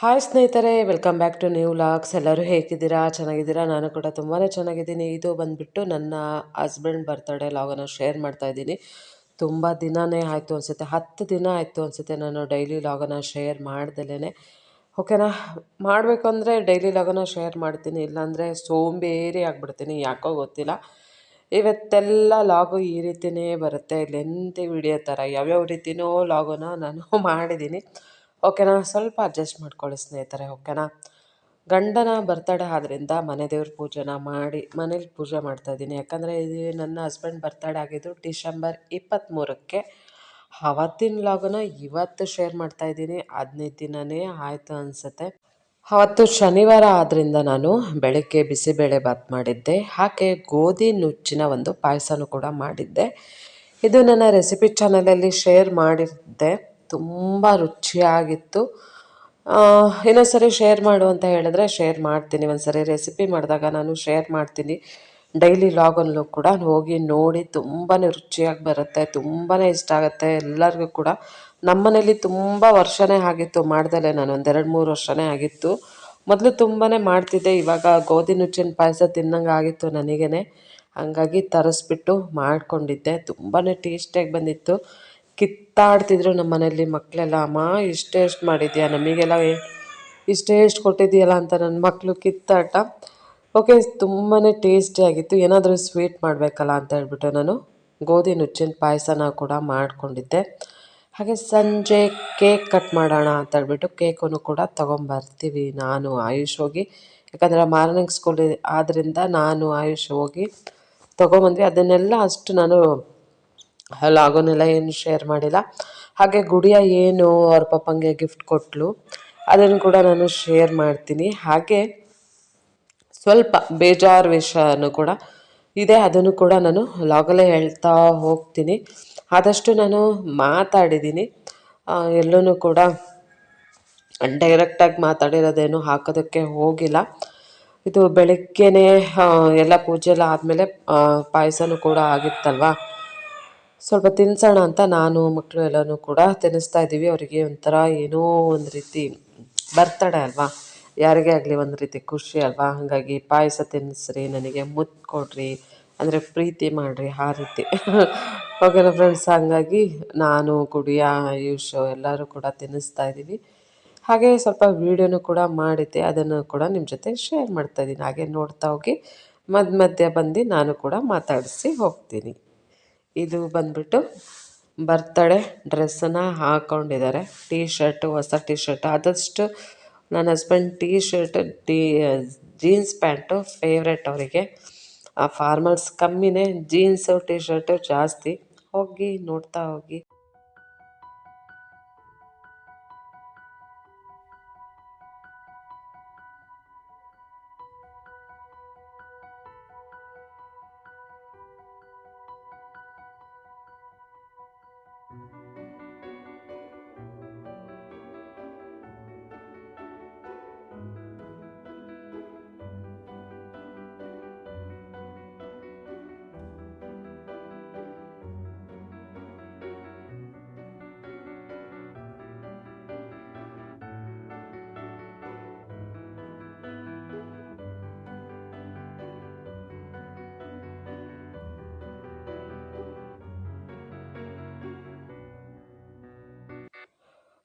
Hi ಸ್ನೇಹಿತರೆ welcome back to new vlogs ಎಲ್ಲರೂ ಹೇಗಿದ್ದೀರಾ? ಚೆನ್ನಾಗಿದ್ದೀರಾ? ನಾನು ಕೂಡ ತುಂಬಾ ಚೆನ್ನಾಗಿದ್ದೀನಿ. ಇದು ಬಂದುಬಿಟ್ಟು ನನ್ನ ಹಸ್ಬೆಂಡ್ ಬರ್ತಡೇ ಲಾಗನ್ನು ಶೇರ್ ಮಾಡ್ತಾ ಇದ್ದೀನಿ. ತುಂಬ ದಿನವೇ ಆಯಿತು ಅನಿಸುತ್ತೆ. ಹತ್ತು ದಿನ ಆಯಿತು ಅನಿಸುತ್ತೆ ನಾನು ಡೈಲಿ ಲಾಗನ್ನು ಶೇರ್ ಮಾಡ್ದಲೇ ಓಕೆನಾ ಮಾಡಬೇಕು ಅಂದರೆ ಡೈಲಿ ಲಾಗನ್ನು ಶೇರ್ ಮಾಡ್ತೀನಿ. ಇಲ್ಲಾಂದರೆ ಸೋಂಬೇರಿ ಆಗಿಬಿಡ್ತೀನಿ. ಯಾಕೋ ಗೊತ್ತಿಲ್ಲ. ಇವತ್ತೆಲ್ಲ ಲಾಗು ಈ ರೀತಿಯೇ ಬರುತ್ತೆ. ಲೆಂತಿ ವಿಡಿಯೋ ಥರ ಯಾವ್ಯಾವ ರೀತಿಯೋ ಲಾಗನ್ನು ನಾನು ಮಾಡಿದ್ದೀನಿ. ಓಕೆನಾ? ಸ್ವಲ್ಪ ಅಡ್ಜಸ್ಟ್ ಮಾಡ್ಕೊಳ್ಳಿ ಸ್ನೇಹಿತರೆ, ಓಕೆನಾ? ಗಂಡನ ಬರ್ತಡೇ ಆದ್ದರಿಂದ ಮನೆ ದೇವ್ರ ಪೂಜೆನ ಮಾಡಿ, ಮನೇಲಿ ಪೂಜೆ ಮಾಡ್ತಾಯಿದ್ದೀನಿ ಯಾಕಂದರೆ ಇದು ನನ್ನ ಹಸ್ಬೆಂಡ್ ಬರ್ತಡೇ ಆಗಿದ್ದು ಡಿಸೆಂಬರ್ ಇಪ್ಪತ್ತ್ಮೂರಕ್ಕೆ ಅವತ್ತಿನ ಲಾಗನ ಇವತ್ತು ಶೇರ್ ಮಾಡ್ತಾಯಿದ್ದೀನಿ ಹದಿನೈದು ದಿನವೇ ಆಯಿತು ಅನಿಸುತ್ತೆ. ಅವತ್ತು ಶನಿವಾರ ಆದ್ದರಿಂದ ನಾನು ಬೆಳಗ್ಗೆ ಬಿಸಿಬೇಳೆ ಬಾತ್ ಮಾಡಿದ್ದೆ. ಹಾಗೆ ಗೋಧಿ ನುಚ್ಚಿನ ಒಂದು ಪಾಯಸನೂ ಕೂಡ ಮಾಡಿದ್ದೆ. ಇದು ನನ್ನ ರೆಸಿಪಿ ಚಾನಲಲ್ಲಿ ಶೇರ್ ಮಾಡಿದ್ದೆ. ತುಂಬ ರುಚಿಯಾಗಿತ್ತು. ಇನ್ನೊಂದು ಸರಿ ಶೇರ್ ಮಾಡು ಅಂತ ಹೇಳಿದ್ರೆ ಶೇರ್ ಮಾಡ್ತೀನಿ. ಒಂದು ಸರಿ ರೆಸಿಪಿ ಮಾಡಿದಾಗ ನಾನು ಶೇರ್ ಮಾಡ್ತೀನಿ. ಡೈಲಿ ಲಾಗಲ್ಲೂ ಕೂಡ ಹೋಗಿ ನೋಡಿ ತುಂಬಾ ರುಚಿಯಾಗಿ ಬರುತ್ತೆ ತುಂಬಾ ಇಷ್ಟ ಆಗುತ್ತೆ ಎಲ್ಲರಿಗೂ ಕೂಡ. ನಮ್ಮನೇಲಿ ತುಂಬ ವರ್ಷನೇ ಆಗಿತ್ತು, ಮಾಡ್ದಲೇ ನಾನು ಒಂದೆರಡು ಮೂರು ವರ್ಷನೇ ಆಗಿತ್ತು. ಮೊದಲು ತುಂಬಾ ಮಾಡ್ತಿದ್ದೆ, ಇವಾಗ ಗೋಧಿ ನುಚ್ಚಿನ ಪಾಯಸ ತಿನ್ನಂಗೆ ಆಗಿತ್ತು ನನಗೇ ಹಾಗಾಗಿ ತರಿಸ್ಬಿಟ್ಟು ಮಾಡಿಕೊಂಡಿದ್ದೆ ತುಂಬಾ ಟೇಸ್ಟಿಯಾಗಿ ಬಂದಿತ್ತು. ಕಿತ್ತಾಡ್ತಿದ್ರು ನಮ್ಮ ಮನೇಲಿ ಮಕ್ಕಳೆಲ್ಲ ಅಮ್ಮ, ಇಷ್ಟೇ ಎಷ್ಟು ಮಾಡಿದ್ಯಾ? ನಮಗೆಲ್ಲ ಇಷ್ಟೇ ಎಷ್ಟು ಕೊಟ್ಟಿದ್ದೀಯಲ್ಲ ಅಂತ ನನ್ನ ಮಕ್ಕಳು ಕಿತ್ತಾಟ ಓಕೆ ತುಂಬಾ ಟೇಸ್ಟಿಯಾಗಿತ್ತು ಏನಾದರೂ ಸ್ವೀಟ್ ಮಾಡಬೇಕಲ್ಲ ಅಂತ ಹೇಳ್ಬಿಟ್ಟು ನಾನು ಗೋಧಿ ನುಚ್ಚಿನ ಪಾಯಸನ ಕೂಡ ಮಾಡಿಕೊಂಡಿದ್ದೆ. ಹಾಗೆ ಸಂಜೆ ಕೇಕ್ ಕಟ್ ಮಾಡೋಣ ಅಂತ ಹೇಳ್ಬಿಟ್ಟು ಕೇಕನ್ನು ಕೂಡ ತೊಗೊಂಬರ್ತೀವಿ ನಾನು, ಆಯುಷ್ ಹೋಗಿ. ಯಾಕಂದರೆ ಮಾರ್ನಿಂಗ್ ಸ್ಕೂಲ್ ಆದ್ದರಿಂದ ನಾನು, ಆಯುಷ್ ಹೋಗಿ ತೊಗೊಂಬಂದ್ವಿ. ಅದನ್ನೆಲ್ಲ ಅಷ್ಟು ನಾನು ಲಾಗೋನೆಲ್ಲ ಏನು ಶೇರ್ ಮಾಡಿಲ್ಲ. ಹಾಗೆ ಗುಡಿಯ ಏನು ಅವ್ರ ಪಪ್ಪಂಗೆ ಗಿಫ್ಟ್ ಕೊಟ್ಟಳು ಅದನ್ನು ಕೂಡ ನಾನು ಶೇರ್ ಮಾಡ್ತೀನಿ. ಹಾಗೆ ಸ್ವಲ್ಪ ಬೇಜಾರು ವಿಷಯನೂ ಕೂಡ ಇದೆ, ಅದನ್ನು ಕೂಡ ನಾನು ಲಾಗಲ್ಲೇ ಹೇಳ್ತಾ ಹೋಗ್ತೀನಿ. ಆದಷ್ಟು ನಾನು ಮಾತಾಡಿದ್ದೀನಿ. ಎಲ್ಲೂ ಕೂಡ ಡೈರೆಕ್ಟಾಗಿ ಮಾತಾಡಿರೋದೇನು ಹಾಕೋದಕ್ಕೆ ಹೋಗಿಲ್ಲ. ಇದು ಬೆಳಗ್ಗೆನೇ ಎಲ್ಲ ಪೂಜೆ ಎಲ್ಲ ಆದಮೇಲೆ ಪಾಯಸನೂ ಕೂಡ ಆಗಿತ್ತಲ್ವ? ಸ್ವಲ್ಪ ತಿನ್ಸೋಣ ಅಂತ ನಾನು, ಮಕ್ಕಳು ಎಲ್ಲನೂ ಕೂಡ ತಿನ್ನಿಸ್ತಾ ಇದ್ದೀವಿ. ಅವರಿಗೆ ಒಂಥರ ಏನೋ ಒಂದು ರೀತಿ ಬರ್ತಡೆ ಅಲ್ವಾ? ಯಾರಿಗೇ ಆಗಲಿ ಒಂದು ರೀತಿ ಖುಷಿ ಅಲ್ವಾ? ಹಾಗಾಗಿ ಪಾಯಸ ತಿನ್ನಿಸ್ರಿ ನನಗೆ ಮುತ್ತು ಕೊಡ್ರಿ, ಅಂದರೆ ಪ್ರೀತಿ ಮಾಡಿರಿ ಆ ರೀತಿ. ಓಕೆನಾ ಫ್ರೆಂಡ್ಸ್ ಹಾಗಾಗಿ ನಾನು ಗುಡಿಯ ಆಯುಷ್ ಎಲ್ಲರೂ ಕೂಡ ತಿನ್ನಿಸ್ತಾ ಇದ್ದೀವಿ. ಹಾಗೆ ಸ್ವಲ್ಪ ವೀಡಿಯೋನೂ ಕೂಡ ಮಾಡಿದ್ದೆ. ಅದನ್ನು ಕೂಡ ನಿಮ್ಮ ಜೊತೆ ಶೇರ್ ಮಾಡ್ತಾ ಇದ್ದೀನಿ. ಹಾಗೆ ನೋಡ್ತಾ ಹೋಗಿ ಮಧ್ಯ ಮಧ್ಯ ಬಂದು ನಾನು ಕೂಡ ಮಾತಾಡಿಸಿ ಹೋಗ್ತೀನಿ. ಇದು ಬಂದ್ಬಿಟ್ಟು ಬರ್ತಡೇ ಡ್ರೆಸ್ಸನ್ನು ಹಾಕ್ಕೊಂಡಿದ್ದಾರೆ ಟೀ ಶರ್ಟು ಹೊಸ ಟೀ ಶರ್ಟ್ ಆದಷ್ಟು ನನ್ನ husband T shirt T jeans pant favourite ಅವರಿಗೆ. ಆ ಫಾರ್ಮಲ್ಸ್ ಕಮ್ಮಿನೇ ಜೀನ್ಸು ಟೀ ಶರ್ಟು ಜಾಸ್ತಿ. ಹೋಗಿ ನೋಡ್ತಾ ಹೋಗಿ.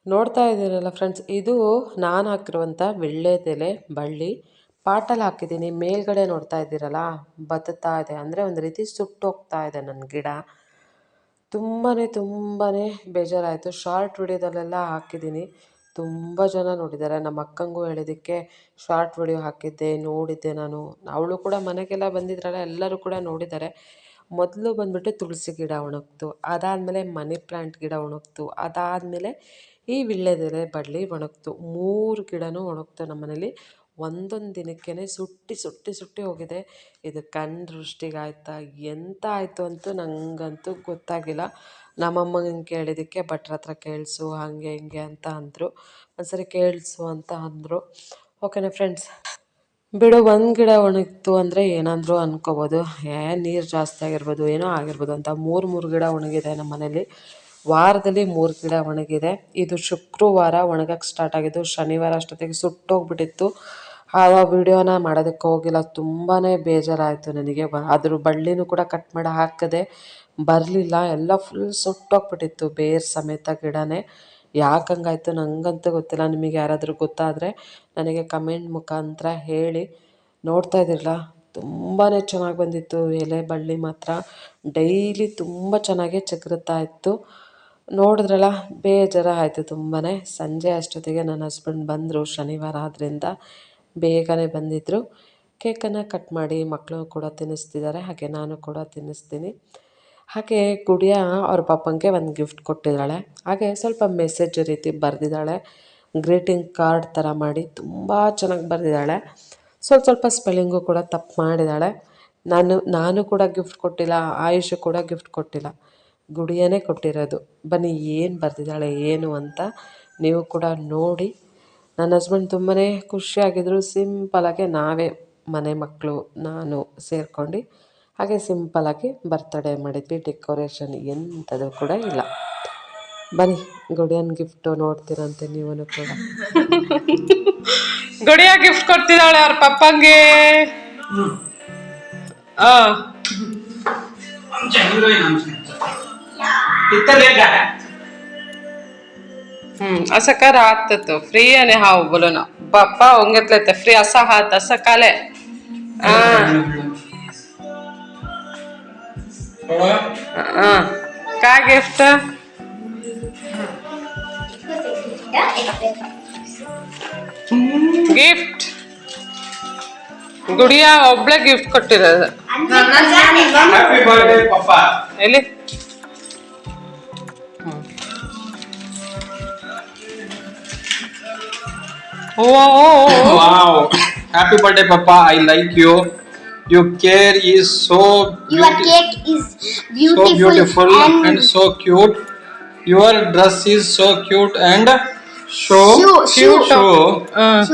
ನೋಡ್ತಾ ಇದ್ದೀರಲ್ಲ ಫ್ರೆಂಡ್ಸ್ ಇದು ನಾನು ಹಾಕಿರುವಂಥ ವಿಳ್ಳೆದೆಲೆ ಬಳ್ಳಿ. ಪಾಟಲ್ಲಿ ಹಾಕಿದ್ದೀನಿ, ಮೇಲ್ಗಡೆ ನೋಡ್ತಾ ಇದ್ದೀರಲ್ಲ, ಬತ್ತಾ ಇದೆ. ಅಂದರೆ ಒಂದು ರೀತಿ ಸುಟ್ಟೋಗ್ತಾ ಇದೆ ನನ್ನ ಗಿಡ. ತುಂಬಾ ತುಂಬಾ ಬೇಜಾರಾಯಿತು. ಶಾರ್ಟ್ ವಿಡಿಯೋದಲ್ಲೆಲ್ಲ ಹಾಕಿದ್ದೀನಿ. ತುಂಬ ಜನ ನೋಡಿದ್ದಾರೆ. ನಮ್ಮ ಅಕ್ಕಂಗೂ ಹೇಳಿದ್ದಕ್ಕೆ ಶಾರ್ಟ್ ವಿಡಿಯೋ ಹಾಕಿದ್ದೆ, ನೋಡಿದ್ದೆ ನಾನು. ಅವಳು ಕೂಡ ಮನೆಗೆಲ್ಲ ಬಂದಿದ್ರಲ್ಲ, ಎಲ್ಲರೂ ಕೂಡ ನೋಡಿದ್ದಾರೆ. ಮೊದಲು ಬಂದುಬಿಟ್ಟು ತುಳಸಿ ಗಿಡ ಒಣಗ್ತು ಅದಾದಮೇಲೆ ಮನಿ ಪ್ಲ್ಯಾಂಟ್ ಗಿಡ ಒಣಗ್ತು ಅದಾದಮೇಲೆ ಈ ವೀಳ್ಯದೆಲೆ ಬಳ್ಳಿ ಒಣಗ್ತು. ಮೂರು ಗಿಡನೂ ಒಣಗ್ತು ನಮ್ಮ ಮನೇಲಿ ಒಂದೊಂದು ದಿನಕ್ಕೇ ಸುಟ್ಟಿ ಸುಟ್ಟಿ ಸುಟ್ಟಿ ಹೋಗಿದೆ. ಇದು ಕಣ್ಣು ದೃಷ್ಟಿಗಾಯ್ತಾ ಎಂತ ಆಯಿತು ಅಂತೂ ನನಗಂತೂ ಗೊತ್ತಾಗಿಲ್ಲ. ನಮ್ಮಮ್ಮಂಗೆ ಕೇಳಿದ್ದಕ್ಕೆ ಭಟ್ರ ಹತ್ರ ಕೇಳಿಸು, ಹಾಗೆ ಹಿಂಗೆ ಅಂತ ಅಂದರು. ಒಂದ್ಸರಿ ಕೇಳಿಸು ಅಂತ ಅಂದರು. ಓಕೆನಾ ಫ್ರೆಂಡ್ಸ್, ಬಿಡು ಒಂದು ಗಿಡ ಒಣಗಿತು ಅಂದರೆ ಏನಾದರೂ ಅಂದ್ಕೋಬೋದು ಏ, ನೀರು ಜಾಸ್ತಿ ಆಗಿರ್ಬೋದು, ಏನೋ ಆಗಿರ್ಬೋದು ಅಂತ ಮೂರು ಮೂರು ಗಿಡ ಒಣಗಿದೆ ನಮ್ಮ ಮನೇಲಿ ವಾರದಲ್ಲಿ ಮೂರು ಗಿಡ ಒಣಗಿದೆ. ಇದು ಶುಕ್ರವಾರ ಒಣಗಕ್ಕೆ ಸ್ಟಾರ್ಟ್ ಆಗಿದ್ದು, ಶನಿವಾರ ಅಷ್ಟೊತ್ತಿಗೆ ಸುಟ್ಟೋಗ್ಬಿಟ್ಟಿತ್ತು. ಆ ವಿಡಿಯೋನ ಮಾಡೋದಕ್ಕೆ ಹೋಗಿಲ್ಲ. ತುಂಬಾ ಬೇಜಾರಾಯಿತು ನನಗೆ. ಅದ್ರ ಬಳ್ಳಿನೂ ಕೂಡ ಕಟ್ ಮಾಡಿ ಹಾಕದೆ ಬರಲಿಲ್ಲ. ಎಲ್ಲ ಫುಲ್ ಸುಟ್ಟೋಗ್ಬಿಟ್ಟಿತ್ತು ಬೇರ್ ಸಮೇತ ಗಿಡನೇ. ಯಾಕೆ ಹಂಗಾಯ್ತು ನನಗಂತೂ ಗೊತ್ತಿಲ್ಲ. ನಿಮಗೆ ಯಾರಾದರೂ ಗೊತ್ತಾದರೆ ನನಗೆ ಕಮೆಂಟ್ ಮುಖಾಂತರ ಹೇಳಿ. ನೋಡ್ತಾ ಇದ್ದಿರಲ್ಲ ತುಂಬಾ ಚೆನ್ನಾಗಿ ಬಂದಿತ್ತು ಎಲೆ, ಬಳ್ಳಿ ಮಾತ್ರ. ಡೈಲಿ ತುಂಬ ಚೆನ್ನಾಗೇ ಚಿಗುರುತ್ತಾ ಇತ್ತು. ನೋಡಿದ್ರಲ್ಲ, ಬೇಜಾರ ಆಯಿತು ತುಂಬಾ ಸಂಜೆ ಅಷ್ಟೊತ್ತಿಗೆ ನನ್ನ ಹಸ್ಬೆಂಡ್ ಬಂದರು ಶನಿವಾರ ಆದ್ದರಿಂದ ಬೇಗನೆ ಬಂದಿದ್ದರು ಕೇಕನ್ನು ಕಟ್ ಮಾಡಿ ಮಕ್ಕಳು ಕೂಡ ತಿನ್ನಿಸ್ತಿದ್ದಾರೆ, ಹಾಗೆ ನಾನು ಕೂಡ ತಿನ್ನಿಸ್ತೀನಿ. ಹಾಗೆ ಗುಡಿಯ ಅವ್ರ ಪಾಪಂಗೆ ಒಂದು ಗಿಫ್ಟ್ ಕೊಟ್ಟಿದ್ದಾಳೆ. ಹಾಗೆ ಸ್ವಲ್ಪ ಮೆಸೇಜ್ ರೀತಿ ಬರೆದಿದ್ದಾಳೆ. ಗ್ರೀಟಿಂಗ್ ಕಾರ್ಡ್ ಥರ ಮಾಡಿ ತುಂಬ ಚೆನ್ನಾಗಿ ಬರೆದಿದ್ದಾಳೆ. ಸ್ವಲ್ಪ ಸ್ವಲ್ಪ ಸ್ಪೆಲ್ಲಿಂಗು ಕೂಡ ತಪ್ಪು ಮಾಡಿದ್ದಾಳೆ. ನಾನು ನಾನು ಕೂಡ ಗಿಫ್ಟ್ ಕೊಟ್ಟಿಲ್ಲ, ಆಯುಷು ಕೂಡ ಗಿಫ್ಟ್ ಕೊಟ್ಟಿಲ್ಲ. ಗುಡಿಯನೇ ಕೊಟ್ಟಿರೋದು ಬನ್ನಿ ಏನು ಬರ್ತಿದ್ದಾಳೆ ಏನು ಅಂತ ನೀವು ಕೂಡ ನೋಡಿ ನನ್ನ ಹಸ್ಬೆಂಡ್ ತುಂಬಾ ಖುಷಿಯಾಗಿದ್ದರು ಸಿಂಪಲಾಗಿ ನಾವೇ ಮನೆ ಮಕ್ಕಳು ನಾನು ಸೇರ್ಕೊಂಡು ಹಾಗೆ ಸಿಂಪಲಾಗಿ ಬರ್ತಡೇ ಮಾಡಿದ್ವಿ ಡೆಕೋರೇಷನ್ ಎಂಥದ್ದು ಕೂಡ ಇಲ್ಲ ಬನ್ನಿ ಗುಡಿಯನ್ ಗಿಫ್ಟು ನೋಡ್ತೀರಂತೆ ನೀವು ಕೂಡ ಗುಡಿಯ ಗಿಫ್ಟ್ ಕೊಡ್ತಿದ್ದಾಳೆ ಅವ್ರ ಪಪ್ಪಂಗೆ ಹಾಂ तिथं लेट आहे हम्म असं करा हात तो फ्री आणि हा बोलो ना बाप्पा घेतलं तर फ्री असा हात असं काले हा हा काय गिफ्ट ಗಿಫ್ಟ್ ಗುಡಿಯ ಒಬ್ಳೆ ಗಿಫ್ಟ್ ಕೊಟ್ಟಿರೋದು happy Oh, oh, oh. wow. Happy birthday, Papa. I like you. Your care is so cake is beautiful, so beautiful and, and so cute. Your dress is so cute and so show, show, show. Uh.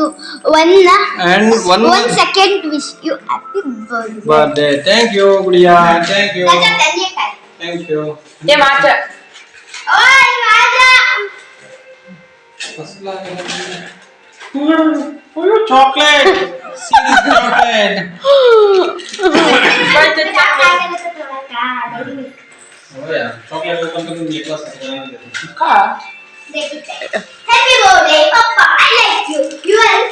One, uh, and one, one second wish you happy birthday. Birthday. Thank you, Gudiya. Thank you. Thank you. ये माचा ओए माचा Full chocolate. See this chocolate. oh yeah, chocolate will come to the. Happy birthday, Papa. I like you. You are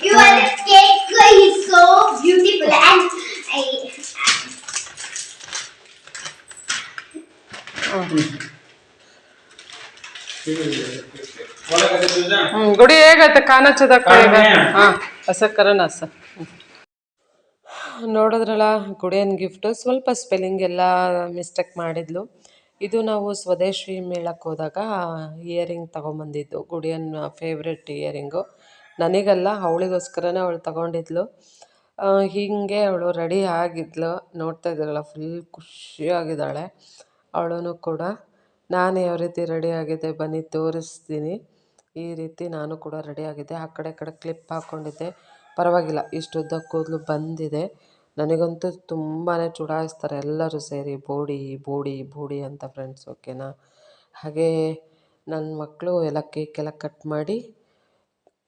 you are cake is so beautiful and I. Oh. ಗುಡಿ ಹೇಗೈತೆ ಕಾನಚದ ಹಾಂ ಹಸ ಕರನ ಹಸ ನೋಡಿದ್ರಲ್ಲ ಗುಡಿಯನ್ gift ಸ್ವಲ್ಪ ಸ್ಪೆಲ್ಲಿಂಗ್ ಎಲ್ಲ mistake ಮಾಡಿದ್ಲು. ಇದು ನಾವು ಸ್ವದೇಶಿ ಮೇಳಕ್ಕೆ ಹೋದಾಗ ಇಯರಿಂಗ್ ತಗೊಂಬಂದಿದ್ದು ಗುಡಿಯನ್ ಫೇವ್ರೆಟ್ ಇಯರಿಂಗು ನನಗಲ್ಲ ಅವಳಿಗೋಸ್ಕರನೇ ಅವಳು ತಗೊಂಡಿದ್ಲು. ಹೀಗೆ ಅವಳು ರೆಡಿ ಆಗಿದ್ಲು. ನೋಡ್ತಾ ಇದ್ರಲ್ಲ ಫುಲ್ ಖುಷಿಯಾಗಿದ್ದಾಳೆ. ಅವಳೂ ಕೂಡ ನಾನು ಯಾವ ರೀತಿ ರೆಡಿ ಆಗಿದೆ ಬನ್ನಿ ತೋರಿಸ್ತೀನಿ. ಈ ರೀತಿ ನಾನು ಕೂಡ ರೆಡಿ ಆಗಿದ್ದೆ. ಆ ಕಡೆ, ಈ ಕಡೆ ಕ್ಲಿಪ್ ಹಾಕ್ಕೊಂಡಿದ್ದೆ ಪರವಾಗಿಲ್ಲ ಇಷ್ಟುದ್ದ ಕೂದಲು ಬಂದಿದೆ. ನನಗಂತೂ ತುಂಬಾ ಚುಡಾಯಿಸ್ತಾರೆ ಎಲ್ಲರೂ ಸೇರಿ, ಬೋಡಿ ಬೋಡಿ ಬೋಡಿ ಅಂತ ಫ್ರೆಂಡ್ಸ್ ಓಕೆನಾ ಹಾಗೇ ನನ್ನ ಮಕ್ಕಳು ಎಲ್ಲ ಕೇಕೆಲ್ಲ ಕಟ್ ಮಾಡಿ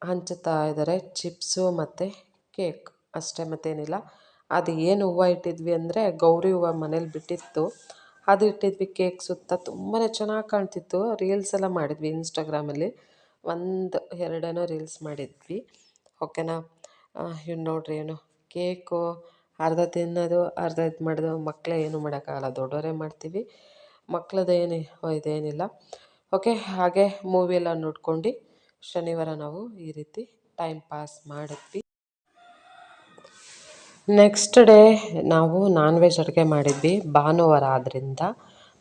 ಹಂಚುತ್ತಾ ಇದ್ದಾರೆ ಚಿಪ್ಸು ಮತ್ತು ಕೇಕ್ ಅಷ್ಟೇ ಮತ್ತೇನಿಲ್ಲ. ಅದು ಏನು ಹೂವು ಇಟ್ಟಿದ್ವಿ ಅಂದರೆ ಗೌರಿ ಹೂವು ಮನೇಲಿ ಬಿಟ್ಟಿತ್ತು. ಅದು ಇಟ್ಟಿದ್ವಿ ಕೇಕ್ ಸುತ್ತ ತುಂಬಾ ಚೆನ್ನಾಗಿ ಕಾಣ್ತಿತ್ತು. ರೀಲ್ಸ್ ಎಲ್ಲ ಮಾಡಿದ್ವಿ ಇನ್ಸ್ಟಾಗ್ರಾಮಲ್ಲಿ ಒಂದು ಎರಡೇನೋ ರೀಲ್ಸ್ ಮಾಡಿದ್ವಿ. ಓಕೆನಾ? ಇವ್ನು ನೋಡಿರಿ ಏನು ಕೇಕು, ಅರ್ಧ ತಿನ್ನೋದು, ಅರ್ಧ ಇದು ಮಾಡೋದು ಮಕ್ಕಳೇ ಏನು ಮಾಡೋಕ್ಕಾಗಲ್ಲ ದೊಡ್ಡವರೇ ಮಾಡ್ತೀವಿ. ಮಕ್ಕಳದ್ದು ಏನು ಇದೇನಿಲ್ಲ. ಓಕೆ, ಹಾಗೆ ಮೂವಿ ಎಲ್ಲ ನೋಡ್ಕೊಂಡು ಶನಿವಾರ ನಾವು ಈ ರೀತಿ ಟೈಮ್ ಪಾಸ್ ಮಾಡಿದ್ವಿ. ನೆಕ್ಸ್ಟ್ ಡೇ ನಾವು ನಾನ್ ವೆಜ್ ಅಡುಗೆ ಮಾಡಿದ್ವಿ, ಭಾನುವಾರ ಆದ್ದರಿಂದ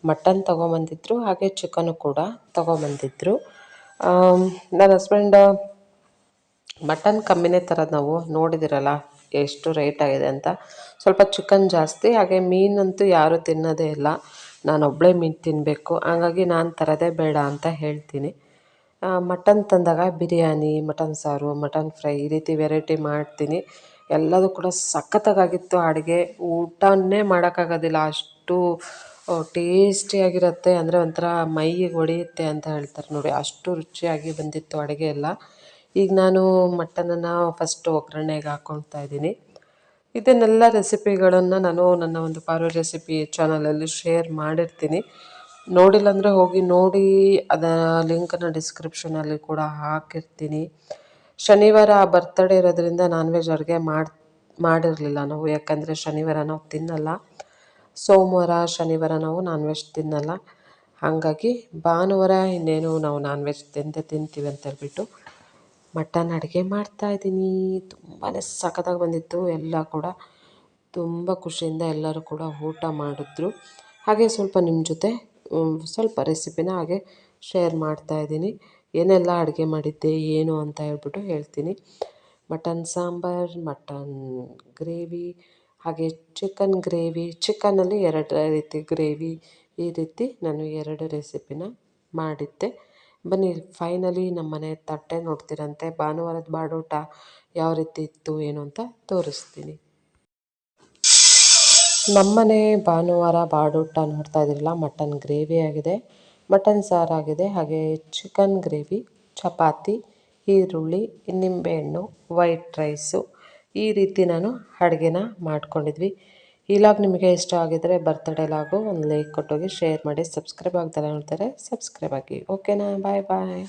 ಮಟನ್ ತೊಗೊಂಬಂದಿದ್ರು, ಹಾಗೆ ಚಿಕನು ಕೂಡ ತೊಗೊಂಬಂದಿದ್ರು. ನನ್ನ ಹಸ್ಬೆಂಡ್ ಮಟನ್ ಕಮ್ಮಿನೇ ತರೋದು ನಾವು ನೋಡಿದಿರಲ್ಲ, ಎಷ್ಟು ರೇಟ್ ಆಗಿದೆ ಅಂತ. ಸ್ವಲ್ಪ ಚಿಕನ್ ಜಾಸ್ತಿ, ಹಾಗೆ ಮೀನಂತೂ ಯಾರೂ ತಿನ್ನೋದೇ ಇಲ್ಲ. ನಾನೊಬ್ಬಳೇ ಮೀನು ತಿನ್ನಬೇಕು ಹಾಗಾಗಿ ನಾನು ತರೋದೇ ಬೇಡ ಅಂತ ಹೇಳ್ತೀನಿ. ಮಟನ್ ತಂದಾಗ ಬಿರಿಯಾನಿ ಮಟನ್ ಸಾರು ಮಟನ್ ಫ್ರೈ ಈ ರೀತಿ ವೆರೈಟಿ ಮಾಡ್ತೀನಿ. ಎಲ್ಲದೂ ಕೂಡ ಸಖತ್ತಾಗಿತ್ತು, ಅಡುಗೆ ಊಟನೇ ಮಾಡೋಕ್ಕಾಗೋದಿಲ್ಲ. ಅಷ್ಟು ಟೇಸ್ಟಿಯಾಗಿರುತ್ತೆ ಅಂದರೆ ಒಂಥರ ಮೈಗೆ ಹೊಡೆಯುತ್ತೆ ಅಂತ ಹೇಳ್ತಾರೆ ನೋಡಿ. ಅಷ್ಟು ರುಚಿಯಾಗಿ ಬಂದಿತ್ತು ಅಡುಗೆ ಎಲ್ಲ. ಈಗ ನಾನು ಮಟನನ್ನು ಫಸ್ಟ್ ಒಗ್ಗರಣೆಗೆ ಹಾಕ್ಕೊಳ್ತಾ ಇದ್ದೀನಿ. ಇದನ್ನೆಲ್ಲ ರೆಸಿಪಿಗಳನ್ನು ನಾನು ನನ್ನ ಒಂದು ಪಾರು ರೆಸಿಪಿ ಚಾನಲಲ್ಲಿ ಶೇರ್ ಮಾಡಿರ್ತೀನಿ. ನೋಡಿಲ್ಲ ಅಂದರೆ ಹೋಗಿ ನೋಡಿ, ಅದ ಲಿಂಕನ್ನು ಡಿಸ್ಕ್ರಿಪ್ಷನಲ್ಲಿ ಕೂಡ ಹಾಕಿರ್ತೀನಿ. ಶನಿವಾರ ಬರ್ತಡೇ ಇರೋದ್ರಿಂದ ನಾನ್ ವೆಜ್ ಅಡುಗೆ ಮಾಡಿ ಮಾಡಿರಲಿಲ್ಲ ನಾವು. ಯಾಕಂದರೆ ಶನಿವಾರ ನಾವು ತಿನ್ನಲ್ಲ. ಸೋಮವಾರ, ಶನಿವಾರ ನಾವು ನಾನ್ ವೆಜ್ ತಿನ್ನಲ್ಲ. ಹಾಗಾಗಿ ಭಾನುವಾರ ಇನ್ನೇನು ನಾವು ನಾನ್ ವೆಜ್ ತಿಂದೇ ತಿಂತೀವಿ ಅಂತ ಹೇಳ್ಬಿಟ್ಟು ಮಟನ್ ಅಡುಗೆ ಮಾಡ್ತಾಯಿದ್ದೀನಿ ತುಂಬಾ ಸಖತ್ತಾಗಿ ಬಂದಿತ್ತು. ಎಲ್ಲ ಕೂಡ ತುಂಬ ಖುಷಿಯಿಂದ ಎಲ್ಲರೂ ಕೂಡ ಊಟ ಮಾಡಿದ್ರು. ಹಾಗೆ ಸ್ವಲ್ಪ ನಿಮ್ಮ ಜೊತೆ ಸ್ವಲ್ಪ ರೆಸಿಪಿನ ಹಾಗೆ ಶೇರ್ ಮಾಡ್ತಾಯಿದ್ದೀನಿ ಏನೆಲ್ಲ ಅಡುಗೆ ಮಾಡಿದ್ದೆ, ಏನು ಅಂತ ಹೇಳ್ಬಿಟ್ಟು ಹೇಳ್ತೀನಿ. ಮಟನ್ ಸಾಂಬಾರ್, ಮಟನ್ ಗ್ರೇವಿ ಹಾಗೆ ಚಿಕನ್ ಗ್ರೇವಿ ಚಿಕನಲ್ಲಿ ಎರಡು ರೀತಿ ಗ್ರೇವಿ ಈ ರೀತಿ ನಾನು ಎರಡು ರೆಸಿಪಿನ ಮಾಡಿದ್ದೆ. ಬನ್ನಿ ಫೈನಲಿ ನಮ್ಮ ಮನೆ ತಟ್ಟೆ ನೋಡ್ತೀರಂತೆ. ಭಾನುವಾರದ ಬಾಡೂಟ ಯಾವ ರೀತಿ ಇತ್ತು, ಏನು ಅಂತ ತೋರಿಸ್ತೀನಿ. ನಮ್ಮನೆ ಭಾನುವಾರ ಬಾಡೂಟ ನೋಡ್ತಾ ಇದ್ದೀರಲ್ಲ, ಮಟನ್ ಗ್ರೇವಿ ಆಗಿದೆ, ಮಟನ್ ಸಾರಾಗಿದೆ ಹಾಗೆ ಚಿಕನ್ ಗ್ರೇವಿ ಚಪಾತಿ, ಈರುಳ್ಳಿ, ನಿಂಬೆಹಣ್ಣು ವೈಟ್ ರೈಸು ಈ ರೀತಿ ನಾನು ಅಡುಗೆನ ಮಾಡ್ಕೊಂಡಿದ್ವಿ. ಈ ಲಾಗ್ ನಿಮಗೆ ಇಷ್ಟ ಆಗಿದ್ದರೆ ಬರ್ತಡೇ ಲಾಗು ಒಂದು ಲೈಕ್ ಕೊಟ್ಟೋಗಿ ಶೇರ್ ಮಾಡಿ ಸಬ್ಸ್ಕ್ರೈಬ್ ಆಗ್ತಾರೆ ನೋಡ್ತಾರೆ ಸಬ್ಸ್ಕ್ರೈಬ್ ಆಗಿ. ಓಕೆನಾ ಬಾಯ್ ಬಾಯ್